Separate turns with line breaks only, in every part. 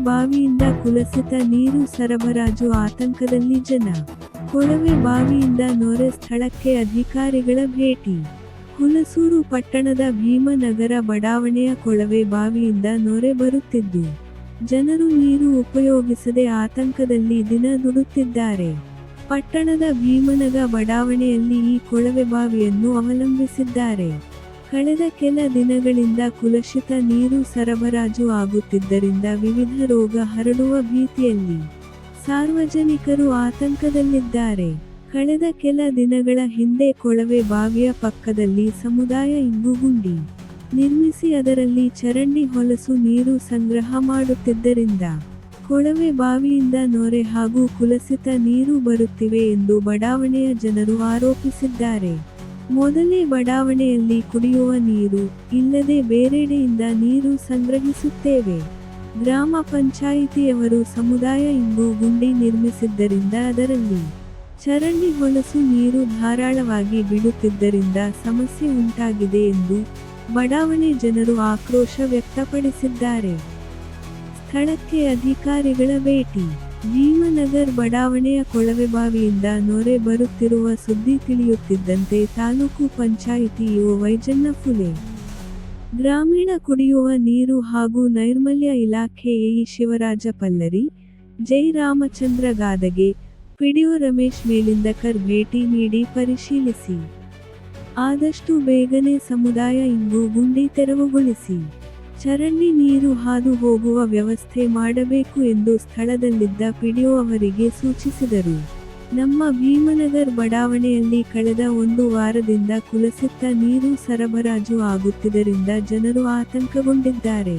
ಬಾವಿಯಿಂದ ಕುಲಸಿತ ನೀರು ಸರಬರಾಜು ಆತಂಕದಲ್ಲಿ ಜನ. ಕೊಳವೆ ಬಾವಿಯಿಂದ ನೊರೆ ಸ್ಥಳಕ್ಕೆ ಅಧಿಕಾರಿಗಳ ಭೇಟಿ. ಹುಲಸೂರು ಪಟ್ಟಣದ ಭೀಮನಗರ ಬಡಾವಣೆಯ ಕೊಳವೆ ಬಾವಿಯಿಂದ ನೊರೆ ಬರುತ್ತಿದ್ದು, ಜನರು ನೀರು ಉಪಯೋಗಿಸದೆ ಆತಂಕದಲ್ಲಿ ದಿನ ದುಡುತ್ತಿದ್ದಾರೆ. ಪಟ್ಟಣದ ಭೀಮನಗ ಬಡಾವಣೆಯಲ್ಲಿ ಈ ಕೊಳವೆ ಬಾವಿಯನ್ನು ಅವಲಂಬಿಸಿದ್ದಾರೆ. ಕಳೆದ ಕೆಲ ದಿನಗಳಿಂದ ಕುಲಷಿತ ನೀರು ಸರಬರಾಜು ಆಗುತ್ತಿದ್ದರಿಂದ ವಿವಿಧ ರೋಗ ಹರಡುವ ಭೀತಿಯಲ್ಲಿ ಸಾರ್ವಜನಿಕರು ಆತಂಕದಲ್ಲಿದ್ದಾರೆ. ಕಳೆದ ಕೆಲ ದಿನಗಳ ಹಿಂದೆ ಕೊಳವೆ ಬಾವಿಯ ಪಕ್ಕದಲ್ಲಿ ಸಮುದಾಯ ಇಂಗುಗುಂಡಿ ನಿರ್ಮಿಸಿ ಅದರಲ್ಲಿ ಚರಂಡಿ ಹೊಲಸು ನೀರು ಸಂಗ್ರಹ ಮಾಡುತ್ತಿದ್ದರಿಂದ ಕೊಳವೆ ಬಾವಿಯಿಂದ ನೊರೆ ಹಾಗೂ ಕುಲಸಿತ ನೀರು ಬರುತ್ತಿವೆ ಎಂದು ಬಡಾವಣೆಯ ಜನರು ಆರೋಪಿಸಿದ್ದಾರೆ. ಮೊದಲೇ ಬಡಾವಣೆಯಲ್ಲಿ ಕುಡಿಯುವ ನೀರು, ಇಲ್ಲದೆ ಬೇರೆಡೆಯಿಂದ ನೀರು ಸಂಗ್ರಹಿಸುತ್ತೇವೆ. ಗ್ರಾಮ ಪಂಚಾಯಿತಿಯವರು ಸಮುದಾಯ ಇಂಗು ಗುಂಡಿ ನಿರ್ಮಿಸಿದ್ದರಿಂದ ಅದರಲ್ಲಿ ಚರಂಡಿ ಹೊಲಸು ನೀರು ಧಾರಾಳವಾಗಿ ಬಿಡುತ್ತಿದ್ದರಿಂದ ಸಮಸ್ಯೆ ಉಂಟಾಗಿದೆ ಎಂದು ಬಡಾವಣೆ ಜನರು ಆಕ್ರೋಶ ವ್ಯಕ್ತಪಡಿಸಿದ್ದಾರೆ. ಸ್ಥಳಕ್ಕೆ ಅಧಿಕಾರಿಗಳ ಭೇಟಿ ಭೀಮನಗರ್ ಬಡಾವಣೆಯ ಕೊಳವೆಬಾವಿಯಿಂದ ನೊರೆ ಬರುತ್ತಿರುವ ಸುದ್ದಿ ತಿಳಿಯುತ್ತಿದ್ದಂತೆ ತಾಲೂಕು ಪಂಚಾಯಿತಿ ಇಒ ವೈಜನ್ನ ಫುಲೆ. ಗ್ರಾಮೀಣ ಕುಡಿಯುವ ನೀರು ಹಾಗೂ ನೈರ್ಮಲ್ಯ ಇಲಾಖೆ ಎಇ ಶಿವರಾಜ ಪಲ್ಲರಿ, ಜೈ ರಾಮಚಂದ್ರ ಗಾದಗೆ, ಪಿಡಿಒ ರಮೇಶ್ ಮೇಲಿಂದಕರ್ ಭೇಟಿ ನೀಡಿ ಪರಿಶೀಲಿಸಿ. ಆದಷ್ಟು ಬೇಗನೆ ಸಮುದಾಯ ಇಂಗು ಗುಂಡಿ ತೆರವುಗೊಳಿಸಿ. ಚರಂಡಿ ನೀರು ಹಾದು ಹೋಗುವ ವ್ಯವಸ್ಥೆ ಮಾಡಬೇಕು ಎಂದು ಸ್ಥಳದಲ್ಲಿದ್ದ ಪಿಡಿಒ ಅವರಿಗೆ ಸೂಚಿಸಿದರು. ನಮ್ಮ ಭೀಮನಗರ್ ಬಡಾವಣೆಯಲ್ಲಿ ಕಳೆದ ಒಂದು ವಾರದಿಂದ ಕುಲಸಿತ್ತ ನೀರು ಸರಬರಾಜು ಆಗುತ್ತಿದ್ದರಿಂದ ಜನರು ಆತಂಕಗೊಂಡಿದ್ದಾರೆ.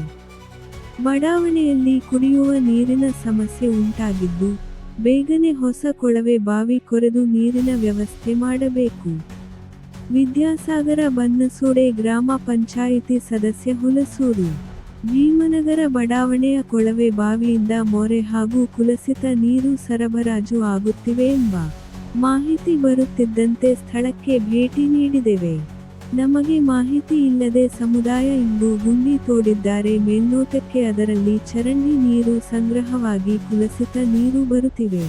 ಬಡಾವಣೆಯಲ್ಲಿ ಕುಡಿಯುವ ನೀರಿನ ಸಮಸ್ಯೆ ಉಂಟಾಗಿದ್ದು, ಬೇಗನೆ ಹೊಸ ಕೊಳವೆ ಬಾವಿ ಕೊರೆದು ನೀರಿನ ವ್ಯವಸ್ಥೆ ಮಾಡಬೇಕು. ವಿದ್ಯಾಸಾಗರ ಬನ್ನಸೂಡೆ ಗ್ರಾಮ ಪಂಚಾಯಿತಿ ಸದಸ್ಯ ಹುಲಸೂರು. ಭೀಮನಗರ ಬಡಾವಣೆಯ ಕೊಳವೆ ಬಾವಿಯಿಂದ ಮೊರೆ ಹಾಗೂ ಕುಲಸಿತ ನೀರು ಸರಬರಾಜು ಆಗುತ್ತಿವೆ ಎಂಬ ಮಾಹಿತಿ ಬರುತ್ತಿದ್ದಂತೆ ಸ್ಥಳಕ್ಕೆ ಭೇಟಿ ನೀಡಿದೆವೆ. ನಮಗೆ ಮಾಹಿತಿ ಇಲ್ಲದೆ ಸಮುದಾಯ ಇಂದು ಗುಂಡಿ ತೋಡಿದ್ದಾರೆ. ಮೇಲ್ನೋಟಕ್ಕೆ ಅದರಲ್ಲಿ ಚರಂಡಿ ನೀರು ಸಂಗ್ರಹವಾಗಿ ಕುಲಸಿತ ನೀರು ಬರುತ್ತಿವೆ.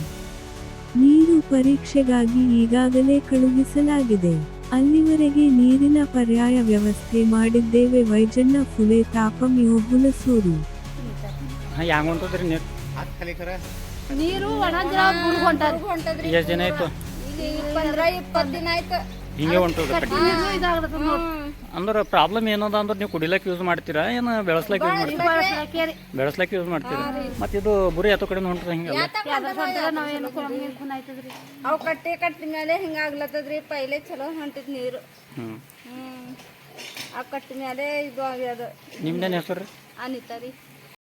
ನೀರು ಪರೀಕ್ಷೆಗಾಗಿ ಈಗಾಗಲೇ ಕಳುಹಿಸಲಾಗಿದೆ. ಅಲ್ಲಿವರೆಗೆ ನೀರಿನ ಪರ್ಯಾಯ ವ್ಯವಸ್ಥೆ ಮಾಡಿದ್ದೇವೆ. ವೈಜಣ್ಣ ಫುಲೆ ತಾಪಂ ಹುಲಸೂರು
ಹಾಂ ಹ್ಯಾಂಗ ಹೊಂಟದ್ರಿ ನೀರು?
ನೀರು ಹೊಂಟದ
ಹೊಂಟದ್ರಿ
ಎಷ್ಟು ದಿನ ಆಯ್ತು?
ಇಪ್ಪತ್ತು ದಿನ ಆಯ್ತು.
ಹಿಂಗೆ ಹೊಂಟದ ಅಂದ್ರೆ ಪ್ರಾಬ್ಲಮ್ ಏನದ ಅಂದ್ರೆ ನೀವು ಕುಡಿಲಕ್ಕೆ ಯೂಸ್ ಮಾಡ್ತೀರಾ? ಏನು ಬೆಳೆಸ್ಲಕ್ಕೆ ಯೂಸ್ ಮಾಡ್ತೀರಾ? ಬೆಳೆಸ್ಲಕ್ಕೆ ಯೂಸ್ ಮಾಡ್ತೀರಾ? ಮತ್ತೆ ಇದು ಬುರಿ ಎತ್ತೋ ಕಡೆ ಹೊಂಟ್ರ ಹಿಂಗೆಲ್ಲ
ಅವು ಕಟ್ಟಿ ಕಟ್ಟಿದ ಮೇಲೆ ಹಿಂಗಾಗ್ಲತ್ತದ್ರಿ ಪೈಲೆ ಚಲೋ ಹೊಂಟಿದ್ ನೀರು.
ಹ್ಞೂ
ಹ್ಮ್. ಆ ಕಟ್ಟಿದ ಮೇಲೆ ಇದು ಆಗ್ಯದ.
ನಿಮ್ದೇನು ಹೆಸರು
ಅನಿತಾ ರೀ.